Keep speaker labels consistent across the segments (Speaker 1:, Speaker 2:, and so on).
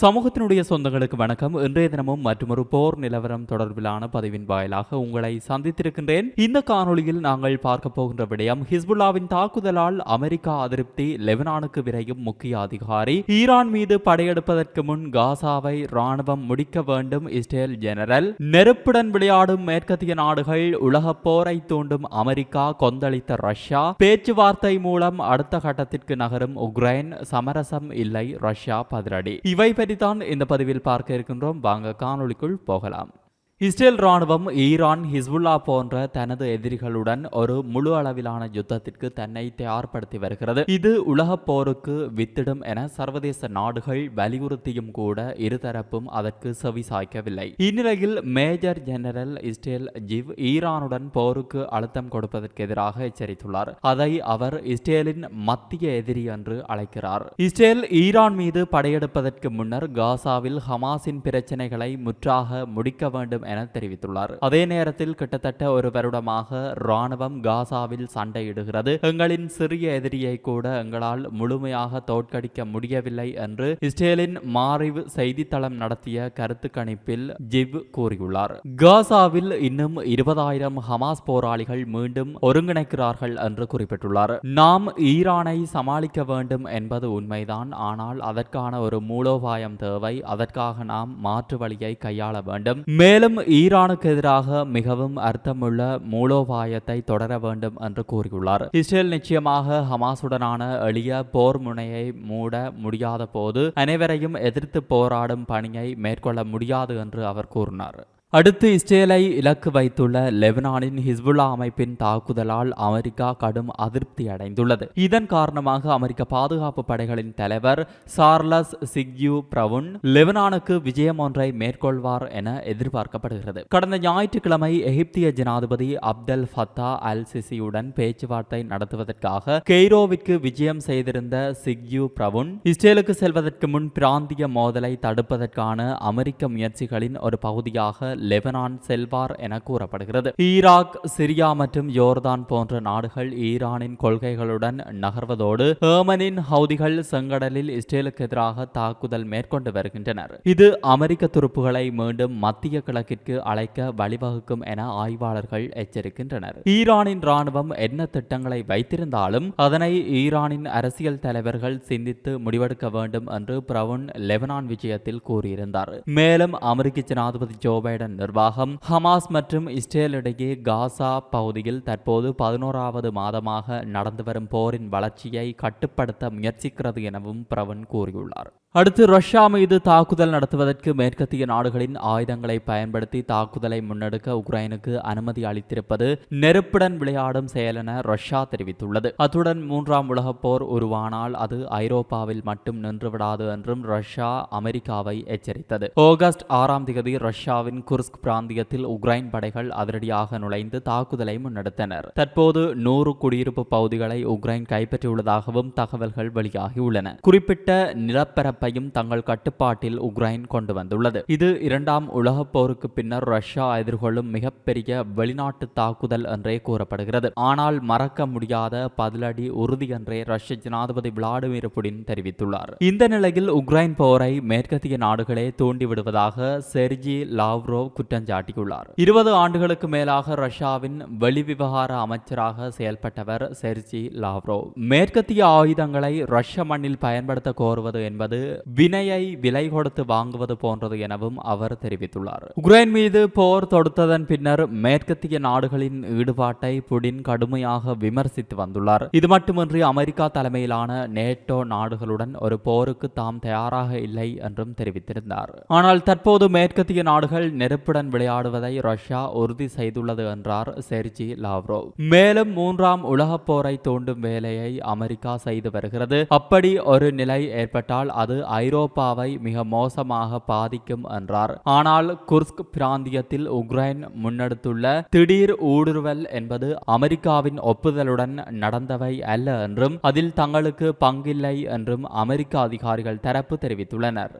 Speaker 1: சமூகத்தினுடைய சொந்தங்களுக்கு வணக்கம். இன்றைய தினமும் மற்றொரு போர் நிலவரம் தொடர்பிலான பதிவின் வாயிலாக உங்களை சந்தித்திருக்கின்றேன். இந்த காணொளியில் நாங்கள் பார்க்க போகின்ற விடயம் ஹிஸ்புல்லாவின் தாக்குதலால் அமெரிக்கா அதிருப்தி லெபனானுக்கு விரையும் முக்கிய அதிகாரி ஈரான் மீது படையெடுப்பதற்கு முன் காசாவை ராணுவம் முடிக்க வேண்டும் இஸ்ரேல் ஜெனரல். நெருப்புடன் விளையாடும் மேற்கத்திய நாடுகள் உலக போரை தூண்டும் அமெரிக்கா கொந்தளித்த ரஷ்யா. பேச்சுவார்த்தை மூலம் அடுத்த கட்டத்திற்கு நகரும் உக்ரைன் சமரசம் இல்லை ரஷ்யா பதிலடி. இவை தான் இந்த பதிவில் பார்க்க இருக்கின்றோம். வாங்க காணொளிக்குள் போகலாம். இஸ்ரேல் ராணுவம் ஈரான் ஹிஸ்புல்லா போன்ற தனது எதிரிகளுடன் ஒரு முழு அளவிலான யுத்தத்திற்கு தன்னை தயார்படுத்தி வருகிறது. இது உலக போருக்கு வித்திடும் என சர்வதேச நாடுகள் வலியுறுத்தியும் கூட இருதரப்பும் அதற்கு செவி சாய்க்கவில்லை. இந்நிலையில் மேஜர் ஜெனரல் இஸ்ரேல் ஜிவ் ஈரானுடன் போருக்கு அழுத்தம் கொடுப்பதற்கு எதிராக எச்சரித்துள்ளார். அதை அவர் இஸ்ரேலின் மத்திய எதிரி என்று அழைக்கிறார். இஸ்ரேல் ஈரான் மீது படையெடுப்பதற்கு முன்னர் காசாவில் ஹமாஸின் பிரச்சனைகளை முற்றாக முடிக்க வேண்டும் என தெரிவித்துள்ளார். அதே நேரத்தில் கிட்டத்தட்ட ஒரு வருடமாக ராணுவம் காசாவில் சண்டையிடுகிறது. எங்களின் சிறிய எதிரியை கூட எங்களால் முழுமையாக தோற்கடிக்க முடியவில்லை என்று இஸ்ரேலின் மாறிவு செய்தித்தளம் நடத்திய கருத்து கணிப்பில் ஜிவ் கூறியுள்ளார். காசாவில் இன்னும் இருபதாயிரம் ஹமாஸ் போராளிகள் மீண்டும் ஒருங்கிணைக்கிறார்கள் என்று குறிப்பிட்டுள்ளார். நாம் ஈரானை சமாளிக்க வேண்டும் என்பது உண்மைதான். ஆனால் அதற்கான ஒரு மூலோபாயம் தேவை. அதற்காக நாம் மாற்று வழியை கையாள வேண்டும். மேலும் ஈரானுக்கு எதிராக மிகவும் அர்த்தமுள்ள மூலோபாயத்தை தொடர வேண்டும் என்று கூறியுள்ளார். இஸ்ரேல் நிச்சயமாக ஹமாசுடனான எளிய போர் முனையை மூட முடியாத போது அனைவரையும் எதிர்த்து போராடும் பணியை மேற்கொள்ள முடியாது என்று அவர் கூறினார். அடுத்து இஸ்ரேலை இலக்கு வைத்துள்ள லெபனானின் ஹிஸ்புல்லா அமைப்பின் தாக்குதலால் அமெரிக்கா கடும் அதிருப்தி அடைந்துள்ளது. இதன் காரணமாக அமெரிக்க பாதுகாப்பு படைகளின் தலைவர் சார்லஸ் சிக்யூ பிரவுன் லெபனானுக்கு விஜயம் ஒன்றை மேற்கொள்வார் என எதிர்பார்க்கப்படுகிறது. கடந்த ஞாயிற்றுக்கிழமை எகிப்திய ஜனாதிபதி அப்தல் ஃபத்தா அல் சிசியுடன் பேச்சுவார்த்தை நடத்துவதற்காக கெய்ரோவிற்கு விஜயம் செய்திருந்த சிக்யூ பிரவுன் இஸ்ரேலுக்கு செல்வதற்கு முன் பிராந்திய மோதலை தடுப்பதற்கான அமெரிக்க முயற்சிகளின் ஒரு பகுதியாக லெபனான் செல்வார் என கூறப்படுகிறது. ஈராக் சிரியா மற்றும் யோர்தான் போன்ற நாடுகள் ஈரானின் கொள்கைகளுடன் நகர்வதோடு ஹேமனின் ஹவுதிகள் செங்கடலில் இஸ்ரேலுக்கு எதிராக தாக்குதல் மேற்கொண்டு வருகின்றனர். இது அமெரிக்க துருப்புகளை மீண்டும் மத்திய கிழக்கிற்கு அழைக்க வழிவகுக்கும் என ஆய்வாளர்கள் எச்சரிக்கின்றனர். ஈரானின் ராணுவம் என்ன திட்டங்களை வைத்திருந்தாலும் அதனை ஈரானின் அரசியல் தலைவர்கள் சிந்தித்து முடிவெடுக்க வேண்டும் என்று பிரவுன் லெபனான் விஜயத்தில் கூறியிருந்தார். மேலும் அமெரிக்க ஜனாதிபதி ஜோ பைடன் நிர்வாகம் ஹமாஸ் மற்றும் இஸ்ரேல் இடையே காசா பகுதியில் தற்போது பதினோராவது மாதமாக நடந்து வரும் போரின் வளர்ச்சியை கட்டுப்படுத்த முயற்சிக்கிறது எனவும் பிரவன் கூறியுள்ளார். அடுத்து ரஷ்யா மீது தாக்குதல் நடத்துவதற்கு மேற்கத்திய நாடுகளின் ஆயுதங்களை பயன்படுத்தி தாக்குதலை முன்னெடுக்க உக்ரைனுக்கு அனுமதி அளித்திருப்பது நெருப்புடன் விளையாடும் செயல் என ரஷ்யா தெரிவித்துள்ளது. அத்துடன் மூன்றாம் உலகப் போர் உருவானால் அது ஐரோப்பாவில் மட்டும் நின்றுவிடாது என்றும் ரஷ்யா அமெரிக்காவை எச்சரித்தது. ஆகஸ்ட் ஆறாம் தேதி ரஷ்யாவின் குர்ஸ்க் பிராந்தியத்தில் உக்ரைன் படைகள் அதிரடியாக நுழைந்து தாக்குதலை முன்னெடுத்தனர். தற்போது நூறு குடியிருப்பு பகுதிகளை உக்ரைன் கைப்பற்றியுள்ளதாகவும் தகவல்கள் வெளியாகியுள்ளன குறிப்பிட்ட நிலப்பரப்பையும் தங்கள் கட்டுப்பாட்டில் உக்ரைன் கொண்டு வந்துள்ளது. இது இரண்டாம் உலகப் போருக்கு பின்னர் ரஷ்யா எதிர்கொள்ளும் மிகப்பெரிய வெளிநாட்டு தாக்குதல் என்றே கூறப்படுகிறது. ஆனால் மறக்க முடியாத பதிலடி உறுதி என்றே ரஷ்ய ஜனாதிபதி விளாடிமிர் புடின் தெரிவித்துள்ளார். இந்த நிலையில் உக்ரைன் போரை மேற்கத்திய நாடுகளே தூண்டிவிடுவதாக செர்ஜி லாவ்ரோவ் குற்றம் சாட்டியுள்ளார். இருபது ஆண்டுகளுக்கு மேலாக ரஷ்யாவின் வெளிவிவகார அமைச்சராக செயல்பட்டவர் செர்ஜி லாவ்ரோவ். மேற்கத்திய ஆயுதங்களை ரஷ்ய மண்ணில் பயன்படுத்த கோருவது என்பது வினையை விலை கொடுத்து வாங்குவது போன்றது எனவும் அவர் தெரிவித்துள்ளார். உக்ரைன் மீது போர் தொடுத்ததன் பின்னர் மேற்கத்திய நாடுகளின் ஈடுபாட்டை புடின் கடுமையாக விமர்சித்து வந்துள்ளார். இது மட்டுமின்றி அமெரிக்கா தலைமையிலான நேட்டோ நாடுகளுடன் ஒரு போருக்கு தாம் தயாராக இல்லை என்றும் தெரிவித்திருந்தார். ஆனால் தற்போது மேற்கத்திய நாடுகள் நெருப்புடன் விளையாடுவதை ரஷ்யா உறுதி செய்துள்ளது என்றார் செர்ஜி லாவ்ரோவ். மேலும் மூன்றாம் உலகப் போரை தூண்டும் வேலையை அமெரிக்கா செய்து வருகிறது. அப்படி ஒரு நிலை ஏற்பட்டால் அது ஐரோப்பாவை மிக மோசமாக பாதிக்கும் என்றார். ஆனால் குர்ஸ்க் பிராந்தியத்தில் உக்ரைன் முன்னெடுத்துள்ள திடீர் ஊடுருவல் என்பது அமெரிக்காவின் ஒப்புதலுடன் நடந்தவை அல்ல என்றும் அதில் தங்களுக்கு பங்கில்லை என்றும் அமெரிக்க அதிகாரிகள் தரப்பு தெரிவித்துள்ளனர்.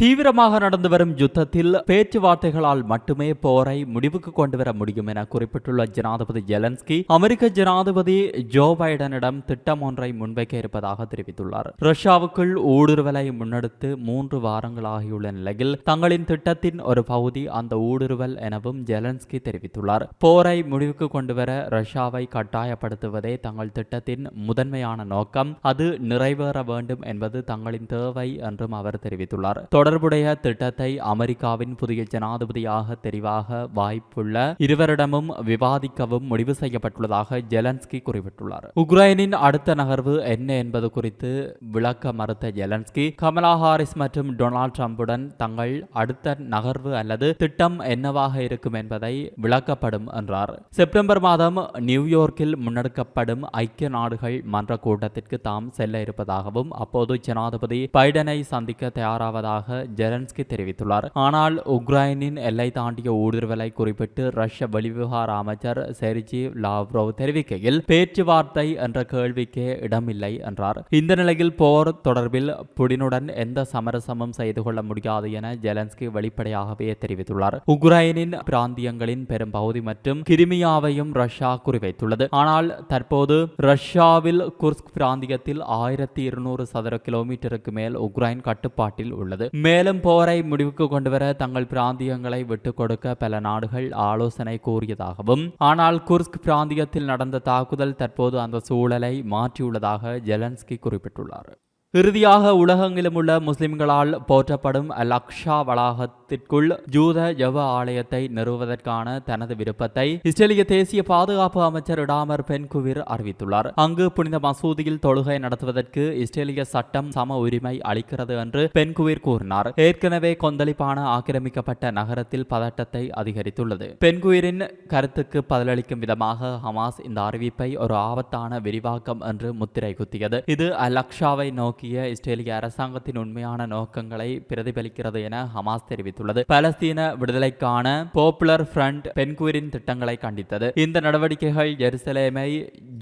Speaker 1: தீவிரமாக நடந்து வரும் யுத்தத்தில் பேச்சுவார்த்தைகளால் மட்டுமே போரை முடிவுக்கு கொண்டு வர முடியும் என குறிப்பிட்டுள்ள ஜனாதிபதி ஜெலன்ஸ்கி அமெரிக்க ஜனாதிபதி ஜோ பைடனிடம் திட்டம் ஒன்றை முன்வைக்க இருப்பதாக தெரிவித்துள்ளார். ரஷ்யாவுக்குள் ஊடுருவலை முன்னெடுத்து மூன்று வாரங்களாகியுள்ள நிலையில் தங்களின் திட்டத்தின் ஒரு பகுதி அந்த ஊடுருவல் எனவும் ஜெலன்ஸ்கி தெரிவித்துள்ளார். போரை முடிவுக்கு கொண்டு வர ரஷ்யாவை கட்டாயப்படுத்துவதே தங்கள் திட்டத்தின் முதன்மையான நோக்கம். அது நிறைவேற வேண்டும் என்பது தங்களின் தேவை என்றும் அவர் தெரிவித்துள்ளார். தொடர் தொடர்புடைய திட்டத்தை அமெரிக்காவின் புதிய ஜனாதிபதியாக தெரிவாக வாய்ப்புள்ள இருவரிடமும் விவாதிக்கவும் முடிவு செய்யப்பட்டுள்ளதாக ஜெலன்ஸ்கி குறிப்பிட்டுள்ளார். உக்ரைனின் அடுத்த நகர்வு என்ன என்பது குறித்து விளக்க மறுத்த ஜெலன்ஸ்கி கமலா ஹாரிஸ் மற்றும் டொனால்ட் ட்ரம்புடன் தங்கள் அடுத்த நகர்வு அல்லது திட்டம் என்னவாக இருக்கும் என்பதை விளக்கப்படும் என்றார். செப்டம்பர் மாதம் நியூயோர்க்கில் முன்னெடுக்கப்படும் ஐக்கிய நாடுகள் மன்ற கூட்டத்திற்கு தாம் செல்ல இருப்பதாகவும் அப்போது ஜனாதிபதி பைடனை சந்திக்க தயாராவதாக ஜெலன்ஸ்கி தெரிவித்துள்ளார். ஆனால் உக்ரைனின் எல்லை தாண்டிய ஊடுருவலை குறிப்பிட்டு ரஷ்ய வெளிவிவகார அமைச்சர் செர்ஜி லாவ்ரோவ் தெரிவிக்கையில் பேச்சுவார்த்தை என்ற கேள்விக்கே இடமில்லை என்றார். இந்த நிலையில் போர் தொடர்பில் புடினுடன் எந்த சமரசமும் செய்து கொள்ள முடியாது என ஜெலன்ஸ்கி வெளிப்படையாகவே தெரிவித்துள்ளார். உக்ரைனின் பிராந்தியங்களின் பெரும் பகுதி மற்றும் கிரிமியாவையும் ரஷ்யா குறிவைத்துள்ளது. ஆனால் தற்போது ரஷ்யாவில் குர்ஸ்க் பிராந்தியத்தில் ஆயிரத்தி இருநூறு சதுர கிலோமீட்டருக்கு மேல் உக்ரைன் கட்டுப்பாட்டில் உள்ளது. மேலும் போரை முடிவுக்கு கொண்டுவர தங்கள் பிராந்தியங்களை விட்டுக் கொடுக்க பல நாடுகள் ஆலோசனை கூறியதாகவும் ஆனால் குர்ஸ்க் பிராந்தியத்தில் நடந்த தாக்குதல் தற்போது அந்த சூழலை மாற்றியுள்ளதாக ஜெலன்ஸ்கி குறிப்பிட்டுள்ளார். இறுதியாக உலகெங்கிலும் உள்ள முஸ்லிம்களால் போற்றப்படும் லக்ஷா வளாகத் மாதத்திற்குள் ஜூத ஜவ ஆலயத்தை நிறுவுவதற்கான தனது விருப்பத்தை இஸ்ரேலிய தேசிய பாதுகாப்பு அமைச்சர் டாமர் பென்குவிர் அறிவித்துள்ளார். அங்கு புனித மசூதியில் தொழுகை நடத்துவதற்கு இஸ்ரேலிய சட்டம் சம உரிமை அளிக்கிறது என்று பென்குவிர் கூறினார். ஏற்கனவே கொந்தளிப்பான ஆக்கிரமிக்கப்பட்ட நகரத்தில் பதட்டத்தை அதிகரித்துள்ளது. பென்குயிரின் கருத்துக்கு பதிலளிக்கும் விதமாக ஹமாஸ் இந்த அறிவிப்பை ஒரு ஆபத்தான விரிவாக்கம் என்று முத்திரை குத்தியது. இது அலக்ஷாவை நோக்கிய இஸ்ரேலிய அரசாங்கத்தின் உண்மையான நோக்கங்களை பிரதிபலிக்கிறது என ஹமாஸ் தெரிவித்தார் தெரிவித்துள்ளது. பலஸ்தீன விடுதலைக்கான போப்புலர் ஃப்ரண்ட் பென்குவிரின் திட்டங்களை கண்டித்தது. இந்த நடவடிக்கைகள் ஜெருசலேமை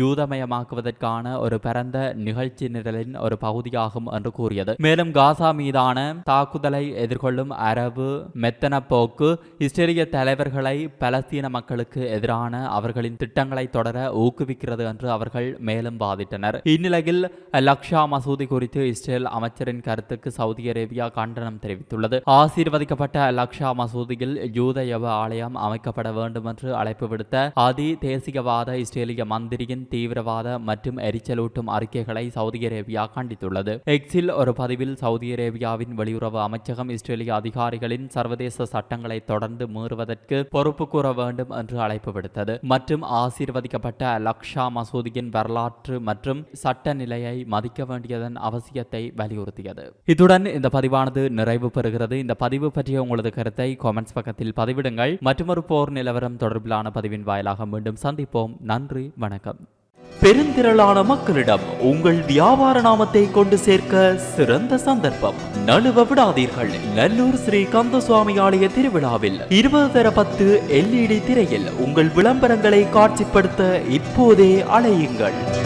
Speaker 1: ஜூதமயமாக்குவதற்கான ஒரு பரந்த நிகழ்ச்சி நிரலின் ஒரு பகுதியாகும் என்று கூறியது. மேலும் காசா மீதான தாக்குதலை எதிர்கொள்ளும் அரபு மெத்தன போக்கு இஸ்ரேலிய தலைவர்களை பலஸ்தீன மக்களுக்கு எதிரான அவர்களின் திட்டங்களை தொடர ஊக்குவிக்கிறது என்று அவர்கள் மேலும் வாதிட்டனர். இந்நிலையில் லக்ஷா மசூதி குறித்து இஸ்ரேல் அமைச்சரின் கருத்துக்கு சவுதி அரேபியா கண்டனம் தெரிவித்துள்ளது. ஆசீர்வதிக்கப்பட்ட லக்ஷா மசூதியில் யூதயவ ஆலயம் அமைக்கப்பட வேண்டும் என்று அழைப்பு விடுத்த அதி தேசியவாத இஸ்ரேலிய மந்திரியின் தீவிரவாத மற்றும் எரிச்சலூட்டும் அறிக்கைகளை சவுதி அரேபியா கண்டித்துள்ளது. எக்ஸில் ஒரு பதிவில் சவுதி அரேபியாவின் வெளியுறவு அமைச்சகம் இஸ்ரேலிய அதிகாரிகளின் சர்வதேச சட்டங்களை தொடர்ந்து மீறுவதற்கு பொறுப்பு கூற வேண்டும் என்று அழைப்பு விடுத்தது. மற்றும் ஆசீர்வதிக்கப்பட்ட லக்ஷா மசூதியின் வரலாற்று மற்றும் சட்ட நிலையை மதிக்க வேண்டியதன் அவசியத்தை வலியுறுத்தியது. இத்துடன் இந்த பதிவானது நிறைவு பெறுகிறது. இந்த பதிவு பற்றிய உங்களது கருத்தை காமெண்ட்ஸ் பக்கத்தில் பதிவிடுங்கள். மற்றொரு போர் நிலவரம் தொடர்பிலான பதிவின் வாயிலாக மீண்டும் சந்திப்போம். நன்றி வணக்கம். பெருந்திரளான மக்களிடம் உங்கள் வியாபார நாமத்தை கொண்டு சேர்க்க சிறந்த சந்தர்ப்பம். நழுவ விடாதீர்கள். நல்லூர் ஸ்ரீ கந்தசுவாமி ஆலய திருவிழாவில் இருபது தர பத்து எல்இடி திரையில் உங்கள் விளம்பரங்களை காட்சிப்படுத்த இப்போதே அலையுங்கள்.